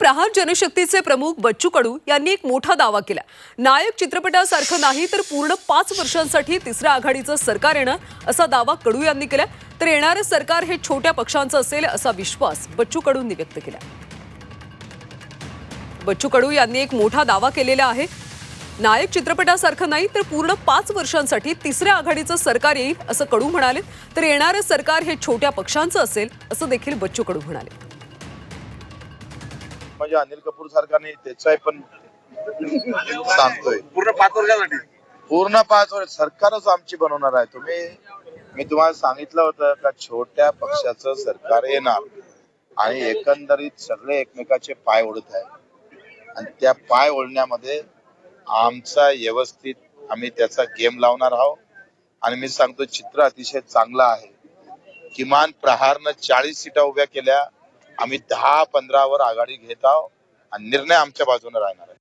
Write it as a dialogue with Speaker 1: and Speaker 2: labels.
Speaker 1: प्रहार जनशक्तीचे प्रमुख बच्चू कडू यांनी एक मोठा दावा केला. नायक चित्रपटासारखं नाही तर पूर्ण पाच वर्षांसाठी तिसऱ्या आघाडीचं सरकार येणार असा दावा कडू यांनी केला. तर येणारं सरकार हे छोट्या पक्षांचं असेल असा विश्वास बच्चू कडूंनी व्यक्त केला. बच्चू कडू यांनी एक मोठा दावा केलेला आहे. नायक चित्रपटासारखं नाही तर पूर्ण पाच वर्षांसाठी तिसऱ्या आघाडीचं सरकार येईल असं कडू म्हणाले. तर येणारं सरकार हे छोट्या पक्षांचं असेल असं देखील बच्चू कडू म्हणाले.
Speaker 2: म्हणजे अनिल कपूर सारखा नाही त्याचाही पण सांगतोय.
Speaker 3: पूर्ण पाच वर्षासाठी?
Speaker 2: पूर्ण पाच वर्ष सरकारच आमची बनवणार आहे. तुम्ही मी तुम्हाला सांगितलं होतं का छोट्या पक्षाचं सरकार येणार आणि एकंदरीत सगळे एकमेकाचे पाय ओढत आहे आणि त्या पाय ओढण्यामध्ये आमचा व्यवस्थित आम्ही त्याचा गेम लावणार आहोत. आणि मी सांगतो चित्र अतिशय चांगलं आहे. किमान प्रहारनं चाळीस सीटा उभ्या केल्या आम्ही दहा पंधरावर आघाडी घेत आहोत आणि निर्णय आमच्या बाजूने राहणार आहे.